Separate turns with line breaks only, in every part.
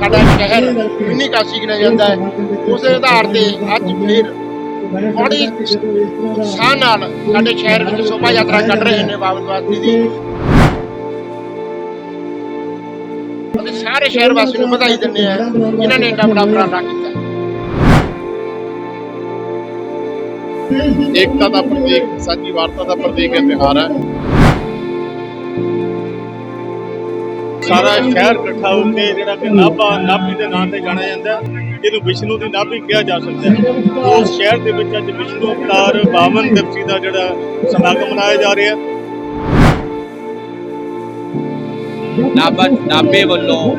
ਸਾਡਾ ਸ਼ਹਿਰ ਮਿੰਨੀ ਕਾਸ਼ੀ ਗਿਣਿਆ ਜਾਂਦਾ ਹੈ। ਉਸੇ ਆਧਾਰ ਤੇ ਅੱਜ ਫਿਰ ਬੜੀ ਉਤਸ਼ਾਹ ਨਾਲ ਸਾਡੇ ਸ਼ਹਿਰ ਵਿੱਚ ਸ਼ੋਭਾ ਯਾਤਰਾ ਕੱਢ ਰਹੇ ਨੇ ਬਾਬਤ ਵਾਸੀ ਦੀ। ਅਤੇ ਸਾਰੇ ਸ਼ਹਿਰ ਵਾਸੀਆਂ ਨੂੰ ਵਧਾਈ ਦਿੰਦੇ ਆ ਇਹਨਾਂ ਨੇ ਇੰਨਾ ਬੜਾ ਉਪਰਾਲਾ ਕੀਤਾ।
ਏਕਤਾ ਦਾ ਪ੍ਰਤੀਕ, ਸਾਂਝੀ ਵਾਰਤਾ ਦਾ ਪ੍ਰਤੀਕ ਇਹ ਤਿਉਹਾਰ ਹੈ। ਸਾਰਾ ਸ਼ਹਿਰ ਇਕੱਠਾ ਹੋ ਕੇ ਜਿਹੜਾ ਕਿ ਨਾਭਾ, ਨਾਭੀ ਦੇ ਨਾਂ ਤੇ ਜਾਣਿਆ ਜਾਂਦਾ ਇਹਨੂੰ ਵਿਸ਼ਨੂੰ ਦੀ ਨਾਭੀ ਕਿਹਾ ਜਾ ਸਕਦਾ ਹੈ। ਉਸ ਸ਼ਹਿਰ ਦੇ ਵਿੱਚ ਅੱਜ ਵਿਸ਼ਨੂੰ ਅਵਤਾਰ 52 ਦਿਵਸੀ ਦਾ ਜਿਹੜਾ ਸਮਾਗਮ ਮਨਾਇਆ ਜਾ ਰਿਹਾ ਹੈ।
ਨਾਭਾ, ਨਾਭੇ ਵੱਲੋਂ,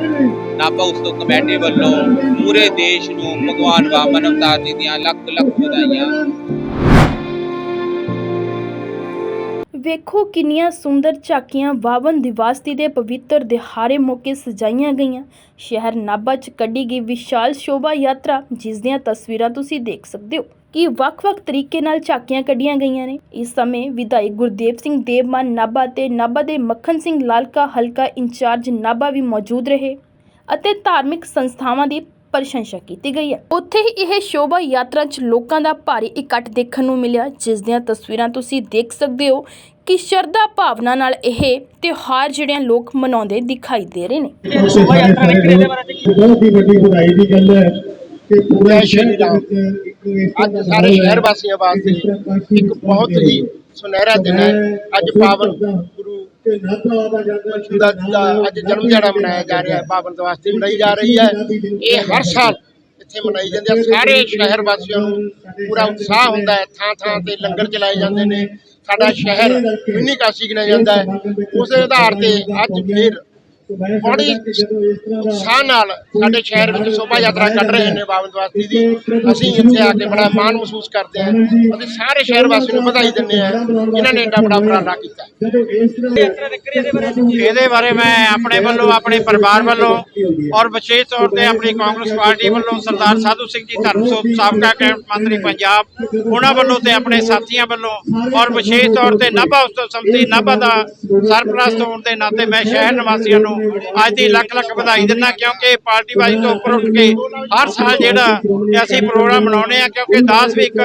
ਨਾਭਾ ਉਸਤੋਂ ਕਮੇਟੀ ਵੱਲੋਂ ਪੂਰੇ ਦੇਸ਼ ਨੂੰ ਭਗਵਾਨ ਵਾਮਨ ਅਵਤਾਰ ਜੀ ਦੀਆਂ ਲੱਖ ਲੱਖ ਵਧਾਈਆਂ।
ਵੇਖੋ ਕਿੰਨੀਆਂ ਸੁੰਦਰ ਝਾਕੀਆਂ ਵਾਵਨ ਦਿਵਾਸਤੀ ਦੇ ਪਵਿੱਤਰ ਦਿਹਾੜੇ ਮੌਕੇ ਸਜਾਈਆਂ ਗਈਆਂ। ਸ਼ਹਿਰ ਨਾਭਾ 'ਚ ਕੱਢੀ ਗਈ ਵਿਸ਼ਾਲ ਸ਼ੋਭਾ ਯਾਤਰਾ, ਜਿਸ ਦੀਆਂ ਤਸਵੀਰਾਂ ਤੁਸੀਂ ਦੇਖ ਸਕਦੇ ਹੋ ਕਿ ਵੱਖ-ਵੱਖ ਤਰੀਕੇ ਨਾਲ ਝਾਕੀਆਂ ਕੱਢੀਆਂ ਗਈਆਂ ਨੇ। ਇਸ ਸਮੇਂ ਵਿਧਾਇਕ ਗੁਰਦੇਵ ਸਿੰਘ ਦੇਵਮਾਨ ਨਾਭਾ ਤੇ ਨਾਭਾ ਦੇ ਮੱਖਣ ਸਿੰਘ ਲਾਲਕਾ ਹਲਕਾ ਇੰਚਾਰਜ ਨਾਭਾ ਵੀ ਮੌਜੂਦ ਰਹੇ ਅਤੇ ਧਾਰਮਿਕ ਸੰਸਥਾਵਾਂ ਦੀ ਪ੍ਰਸ਼ੰਸਾ ਕੀਤੀ ਗਈ ਹੈ। ਉੱਥੇ ਹੀ ਇਹ ਸ਼ੋਭਾ ਯਾਤਰਾ 'ਚ ਲੋਕਾਂ ਦਾ ਭਾਰੀ ਇਕੱਠ ਦੇਖਣ ਨੂੰ ਮਿਲਿਆ ਜਿਸ ਦੀਆਂ ਤਸਵੀਰਾਂ ਤੁਸੀਂ ਦੇਖ ਸਕਦੇ ਹੋ ਕਿ ਸ਼ਰਧਾ ਭਾਵਨਾ ਨਾਲ ਇਹ ਤਿਉਹਾਰ ਜਿਹੜੇ ਲੋਕ ਮਨਾਉਂਦੇ ਦਿਖਾਈ ਦੇ ਰਹੇ ਨੇ।
ਸ਼ੋਭਾ ਯਾਤਰਾ ਨਿਕਲੇ ਦੇ ਬਾਰੇ ਬਹੁਤ ਹੀ ਵੱਡੀ ਵਧਾਈ ਦੀ ਗੱਲ ਹੈ ਕਿ ਪੂਰੇ।
ਅੱਜ ਸਾਰੇ ਸ਼ਹਿਰ ਵਾਸੀਆਂ ਵਾਸਤੇ ਇੱਕ ਬਹੁਤ ਹੀ ਸੁਨਹਿਰਾ ਦਿਨ ਹੈ। ਅੱਜ ਪਾਵਨ ਗੁਰੂ
ਤੇ ਨਾਭਾ ਦਾ
ਅੱਜ ਜਨਮ ਦਿਹਾੜਾ ਮਨਾਇਆ ਜਾ ਰਿਹਾ ਹੈ, ਪਾਵਨ ਦਿਵਸ ਮਨਾਈ ਜਾ ਰਹੀ ਹੈ। ਇਹ ਹਰ ਸਾਲ ਇੱਥੇ ਮਨਾਈ ਜਾਂਦੀ ਹੈ। ਸਾਰੇ ਸ਼ਹਿਰ ਵਾਸੀਆਂ ਨੂੰ ਪੂਰਾ ਉਤਸ਼ਾਹ ਹੁੰਦਾ ਹੈ। ਥਾਂ ਥਾਂ ਤੇ ਲੰਗਰ ਚਲਾਏ ਜਾਂਦੇ ਨੇ। ਸਾਡਾ ਸ਼ਹਿਰ ਮਿੰਨੀ ਕਾਸ਼ੀ ਗਿਣਿਆ ਜਾਂਦਾ ਹੈ। ਉਸੇ ਆਧਾਰ ਤੇ ਅੱਜ ਫਿਰ ਬੜੀ ਉਤਸ਼ਾਹ ਨਾਲ ਸਾਡੇ ਸ਼ਹਿਰ ਵਿੱਚ ਸ਼ੋਭਾ ਯਾਤਰਾ ਕੱਢ ਰਹੇ ਨੇ ਬਾਬਤ ਵਾਸੀ ਦੀ ਅਸੀਂ ਇੱਥੇ ਆ ਕੇ ਬੜਾ ਮਾਣ ਮਹਿਸੂਸ ਕਰਦੇ ਹਾਂ। ਅਤੇ ਸਾਰੇ ਸ਼ਹਿਰ ਵਾਸੀਆਂ ਨੂੰ ਵਧਾਈ ਦਿੰਦੇ ਹਾਂ। ਜਿਨ੍ਹਾਂ ਨੇ ਇੰਨਾ ਬੜਾ ਉਪਰਾਲਾ ਕੀਤਾ।
ਇਹਦੇ ਬਾਰੇ
ਮੈਂ ਆਪਣੇ ਵੱਲੋਂ ਆਪਣੇ ਪਰਿਵਾਰ ਵੱਲੋਂ ਔਰ ਵਿਸ਼ੇਸ਼ ਤੌਰ ਤੇ ਆਪਣੀ ਕਾਂਗਰਸ ਪਾਰਟੀ ਵੱਲੋਂ ਸਰਦਾਰ ਸਾਧੂ ਸਿੰਘ ਜੀ ਧਰਮਸੋਤ ਸਾਬਕਾ ਕੈਬਨਿਟ ਮੰਤਰੀ ਪੰਜਾਬ ਉਹਨਾਂ ਵੱਲੋਂ ਤੇ ਆਪਣੇ ਸਾਥੀਆਂ ਵੱਲੋਂ ਔਰ ਵਿਸ਼ੇਸ਼ ਤੌਰ ਤੇ ਨਾਭਾ ਉਸਤਵ ਸਮਿਤੀ ਨਾਭਾ ਦਾ ਸਰਪ੍ਰਸਤ ਹੋਣ ਦੇ ਨਾਤੇ ਮੈਂ ਸ਼ਹਿਰ ਨਿਵਾਸੀਆਂ ਨੂੰ ਅੱਜ ਦੀ ਲੱਖ ਲੱਖ ਵਧਾਈ ਦਿੰਦਾ ਕਿਉਂਕਿ ਪਾਰਟੀ ਬਾਜੀ ਤੋਂ ਉੱਪਰ ਉੱਠ ਕੇ ਹਰ ਸਾਲ ਜਿਹੜਾ ਅਸੀਂ ਪ੍ਰੋਗਰਾਮ ਮਨਾਉਂਦੇ ਆ ਕਿਉਂਕਿ ਦਾਸ ਵੀ ਇੱਕ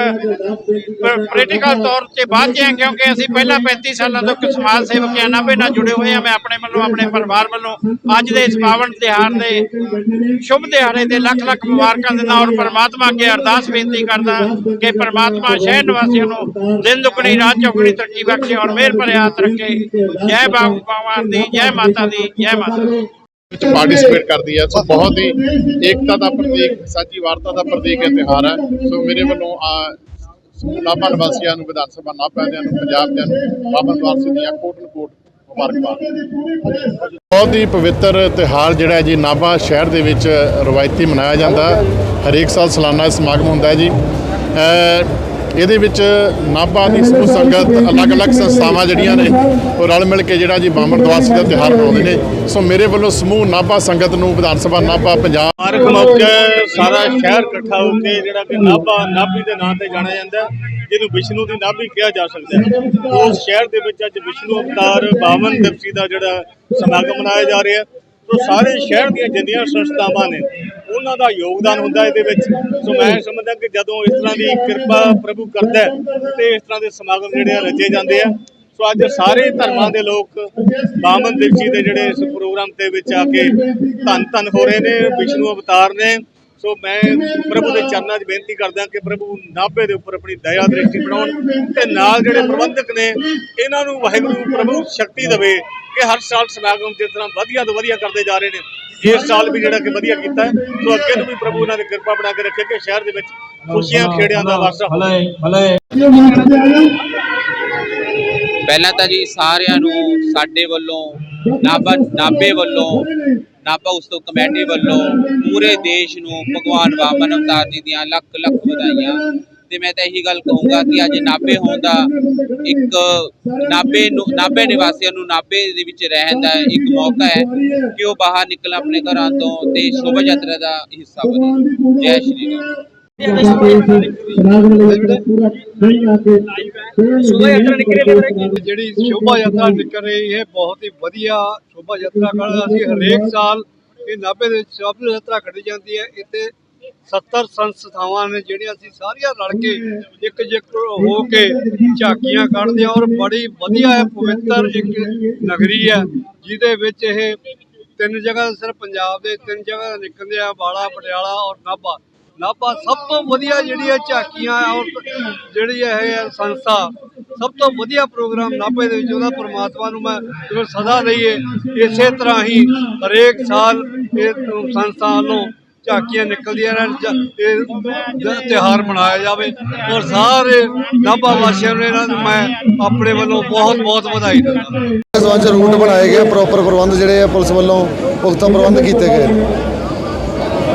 ਪੋਲੀਟੀਕਲ ਤੌਰ ਤੇ ਬਾਅਦ ਚ ਕਿਉਂਕਿ ਅਸੀਂ ਪਹਿਲਾਂ 35 ਸਾਲਾਂ ਤੋਂ ਸਮਾਜ ਸੇਵਕ ਆ ਨਾਲ ਜੁੜੇ ਹੋਏ ਆ ਮੈਂ ਆਪਣੇ ਵੱਲੋਂ, ਆਪਣੇ ਪਰਿਵਾਰ ਵੱਲੋਂ ਅੱਜ ਦੇ ਇਸ ਪਾਵਨ ਤਿਉਹਾਰ ਦੇ ਸ਼ੁਭ ਦਿਹਾੜੇ ਤੇ ਲੱਖ ਲੱਖ ਮੁਬਾਰਕਾਂ ਦਿੰਦਾ ਔਰ ਪਰਮਾਤਮਾ ਅੱਗੇ ਅਰਦਾਸ ਬੇਨਤੀ ਕਰਦਾ ਕਿ ਪਰਮਾਤਮਾ ਸ਼ਹਿਰ ਨਿਵਾਸੀਆਂ ਨੂੰ ਦਿਨ ਦੁਗਣੀ, ਰਾਤ ਚੌਗਣੀ ਤਰੱਕੀ ਬਖਸ਼ੇ ਔਰ ਮਿਹਰ ਭਰੇ ਹੱਥ ਰੱਖੇ। ਜੈ ਬਾਬੂ ਭਗਵਾਨ ਦੀ, ਜੈ ਮਾਤਾ ਦੀ, ਜੈ
ਵਿੱਚ ਪਾਰਟਿਸਿਪੇਟ ਕਰਦੀ ਹੈ। ਸੋ ਬਹੁਤ ਹੀ ਏਕਤਾ ਦਾ ਪ੍ਰਤੀਕ, ਸਾਂਝੀ ਵਾਰਤਾ ਦਾ ਪ੍ਰਤੀਕ ਇਹ ਤਿਉਹਾਰ ਹੈ। ਸੋ ਮੇਰੇ ਵੱਲੋਂ, ਆ ਨਾਭਾ ਨਿਵਾਸੀਆਂ ਨੂੰ, ਵਿਧਾਨ ਸਭਾ ਨਾਭਾ ਦਿਆਂ ਨੂੰ, ਪੰਜਾਬ ਦਿਆਂ ਨੂੰ ਨਾਭਾ ਨਿਵਾਸੀ ਦੀਆਂ ਕੋਟਨ ਕੋਟ ਮੁਬਾਰਕਬਾਦ। ਬਹੁਤ ਹੀ ਪਵਿੱਤਰ ਤਿਉਹਾਰ ਜਿਹੜਾ ਹੈ ਜੀ, ਨਾਭਾ ਸ਼ਹਿਰ ਦੇ ਵਿੱਚ ਰਵਾਇਤੀ ਮਨਾਇਆ ਜਾਂਦਾ। ਹਰੇਕ ਸਾਲ ਸਾਲਾਨਾ ਸਮਾਗਮ ਹੁੰਦਾ ਹੈ ਜੀ। ਇਹਦੇ ਵਿੱਚ ਨਾਭਾ ਦੀ ਸਮੂਹ ਸੰਗਤ, ਅਲੱਗ-ਅਲੱਗ ਸੰਸਥਾਵਾਂ ਜਿਹੜੀਆਂ ਨੇ, ਉਹ ਰਲ ਮਿਲ ਕੇ ਜਿਹੜਾ ਜੀ ਬਾਮਣ ਦਵਾਸੀ ਦਾ ਤਿਉਹਾਰ ਮਨਾਉਂਦੇ ਨੇ। ਸੋ ਮੇਰੇ ਵੱਲੋਂ ਸਮੂਹ ਨਾਭਾ ਸੰਗਤ ਨੂੰ, ਵਿਧਾਨ ਸਭਾ ਨਾਭਾ ਪੰਜਾਬ ਮਾਰਕ ਮੌਕੇ ਸਾਰਾ ਸ਼ਹਿਰ ਇਕੱਠਾ ਹੋ ਕੇ ਜਿਹੜਾ ਕਿ ਨਾਭਾ, ਨਾਭੀ ਦੇ ਨਾਂ ਤੇ ਜਾਣਿਆ ਜਾਂਦਾ ਜਿਹਨੂੰ ਵਿਸ਼ਨੂੰ ਦੀ ਨਾਭੀ ਕਿਹਾ ਜਾ ਸਕਦਾ ਹੈ। ਉਸ ਸ਼ਹਿਰ ਦੇ ਵਿੱਚ ਅੱਜ ਵਿਸ਼ਨੂੰ ਅਵਤਾਰ 52 ਦਿਵਸੀ ਦਾ ਜਿਹੜਾ ਸਮਾਗਮ ਮਨਾਇਆ ਜਾ ਰਿਹਾ ਹੈ। ਸੋ ਸਾਰੇ ਸ਼ਹਿਰ ਦੀਆਂ ਜਿੰਨੀਆਂ ਸੰਸਥਾਵਾਂ ਨੇ, ਉਹਨਾਂ ਦਾ ਯੋਗਦਾਨ ਹੁੰਦਾ ਇਹਦੇ ਵਿੱਚ। ਸੋ ਮੈਂ ਸਮਝਦਾ ਕਿ ਜਦੋਂ ਇਸ ਤਰ੍ਹਾਂ ਦੀ ਕਿਰਪਾ ਪ੍ਰਭੂ ਕਰਦਾ ਹੈ, ਤੇ ਇਸ ਤਰ੍ਹਾਂ ਦੇ ਸਮਾਗਮ ਜਿਹੜੇ ਆ ਰਚੇ ਜਾਂਦੇ ਆ। ਸੋ ਅੱਜ ਸਾਰੇ ਧਰਮਾਂ ਦੇ ਲੋਕ ਬਾਮਨ ਦਿਵਸੀ ਦੇ ਜਿਹੜੇ ਇਸ ਪ੍ਰੋਗਰਾਮ ਦੇ ਵਿੱਚ ਆ ਕੇ ਧੰਨ ਧੰਨ ਹੋ ਰਹੇ ਨੇ, ਵਿਸ਼ਨੂੰ ਅਵਤਾਰ ਨੇ। ਸੋ ਮੈਂ ਪ੍ਰਭੂ ਦੇ ਚਰਨਾਂ 'ਚ ਬੇਨਤੀ ਕਰਦਾ ਕਿ ਪ੍ਰਭੂ ਨਾਭੇ ਦੇ ਉੱਪਰ ਆਪਣੀ ਦਇਆ ਦ੍ਰਿਸ਼ਟੀ ਬਣਾਉਣ ਤੇ ਨਾਲ ਜਿਹੜੇ ਪ੍ਰਬੰਧਕ ਨੇ, ਇਹਨਾਂ ਨੂੰ ਵਾਹਿਗੁਰੂ ਪ੍ਰਭੂ ਸ਼ਕਤੀ ਦੇਵੇ। ਕਿ ਹਰ ਸਾਲ ਸਮਾਗਮ ਜਿਸ ਤਰ੍ਹਾਂ ਵਧੀਆ ਤੋਂ ਵਧੀਆ ਕਰਦੇ ਜਾ ਰਹੇ ਨੇ ਇਸ ਸਾਲ ਵੀ ਜਿਹੜਾ ਕਿ ਵਧੀਆ ਕੀਤਾ ਹੈ। ਸੋ ਅੱਗੇ ਨੂੰ ਵੀ ਪ੍ਰਭੂ ਇਹਨਾਂ ਦੀ ਕਿਰਪਾ ਬਣਾ ਕੇ ਰੱਖੇ ਕਿ ਸ਼ਹਿਰ ਦੇ ਵਿੱਚ ਖੁਸ਼ੀਆਂ ਖੇੜਿਆਂ ਦਾ ਵਾਸਾ ਹੋਵੇ।
ਪਹਿਲਾਂ ਤਾਂ ਜੀ ਸਾਰਿਆਂ ਨੂੰ ਸਾਡੇ ਵੱਲੋਂ ਨਾਭਾ ਨਾਭੇ ਵੱਲੋਂ ਨਾਭਾ ਉਸਤੋਂ ਕਮੇਟੀ ਵੱਲੋਂ ਪੂਰੇ ਦੇਸ਼ ਨੂੰ ਭਗਵਾਨ ਵਾਮਨ ਅਵਤਾਰ ਜੀ ਦੀਆਂ ਲੱਖ ਲੱਖ ਵਧਾਈਆਂ। ਤੇ ਮੈਂ ਤਾਂ ਇਹੀ ਗੱਲ ਕਹੂੰਗਾ ਕਿ ਅੱਜ ਨਾਭੇ ਹੋਣ ਦਾ ਇੱਕ ਨਾਭੇ ਨੂੰ ਨਾਭੇ ਨਿਵਾਸੀਆਂ ਨੂੰ ਨਾਭੇ ਦੇ ਵਿੱਚ ਰਹਿਣ ਦਾ ਇੱਕ ਮੌਕਾ ਹੈ ਕਿ ਉਹ ਬਾਹਰ ਨਿਕਲ ਆਪਣੇ ਘਰਾਂ ਤੋਂ ਤੇ ਸ਼ੋਭਾ ਯਾਤਰਾ ਦਾ ਹਿੱਸਾ ਬਣੇ। ਜੈ ਸ਼੍ਰੀ ਰਾਮ।
ਸਮਾਜ ਵਾਲੇ ਪੂਰਾ ਨਹੀਂ ਆ ਕੇ ਸ਼ੋਭਾ ਯਾਤਰਾ ਨਿਕਲੇ
ਜਿਹੜੀ ਸ਼ੋਭਾ ਯਾਤਰਾ ਨਿਕਲ ਰਹੀ ਹੈ ਬਹੁਤ ਹੀ ਵਧੀਆ ਸ਼ੋਭਾ ਯਾਤਰਾ ਕਰ ਅਸੀਂ। ਹਰੇਕ ਸਾਲ ਇਹ ਨਾਭੇ ਦੇ ਸ਼ੋਭਾ ਯਾਤਰਾ ਕੱਢੀ ਜਾਂਦੀ ਹੈ। ਇੱਥੇ 70 ਸੰਸਥਾਵਾਂ ਨੇ ਜਿਹੜੀਆਂ ਅਸੀਂ ਸਾਰੀਆਂ ਰਲ ਕੇ ਇੱਕ ਜਿੱਕ ਹੋ ਕੇ ਝਾਕੀਆਂ ਕੱਢਦੇ ਹਾਂ ਔਰ ਬੜੀ ਵਧੀਆ ਹੈ ਪਵਿੱਤਰ ਇੱਕ ਨਗਰੀ ਹੈ ਜਿਹਦੇ ਵਿੱਚ ਇਹ ਤਿੰਨ ਜਗ੍ਹਾ ਸਿਰਫ ਪੰਜਾਬ ਦੇ ਤਿੰਨ ਜਗ੍ਹਾ ਨਿਕਲਦੇ ਆ ਬਾਲਾ ਪਟਿਆਲਾ ਔਰ ਨਾਭਾ। ਨਾਭਾ ਸਭ ਤੋਂ ਵਧੀਆ ਜਿਹੜੀ ਹੈ ਝਾਕੀਆਂ ਔਰ ਜਿਹੜੀ ਇਹ ਹੈ ਸੰਸਥਾ ਸਭ ਤੋਂ ਵਧੀਆ ਪ੍ਰੋਗਰਾਮ ਨਾਭੇ ਦੇ ਵਿੱਚ ਉਹਦਾ ਪ੍ਰਮਾਤਮਾ ਨੂੰ ਮੈਂ ਸਦਾ ਲਈਏ ਇਸੇ ਤਰ੍ਹਾਂ ਹੀ ਹਰੇਕ ਸਾਲ ਇਹ ਸੰਸਥਾ ਵੱਲੋਂ ਝਾਕੀਆਂ ਨਿਕਲਦੀਆਂ ਰਹਿਣ ਇਹ ਜ- ਤਿਉਹਾਰ ਮਨਾਇਆ ਜਾਵੇ। ਔਰ ਸਾਰੇ ਨਾਭਾ ਵਾਸੀਆਂ ਨੂੰ ਇਹਨਾਂ ਨੂੰ ਮੈਂ ਆਪਣੇ ਵੱਲੋਂ ਬਹੁਤ ਬਹੁਤ ਵਧਾਈ ਦਿੰਦਾ
ਇਸ ਰੂਟ ਬਣਾਏ ਗਏ ਪ੍ਰੋਪਰ ਪ੍ਰਬੰਧ ਜਿਹੜੇ ਆ ਪੁਲਿਸ ਵੱਲੋਂ, ਪੁਖਤਾ ਪ੍ਰਬੰਧ ਕੀਤੇ ਗਏ।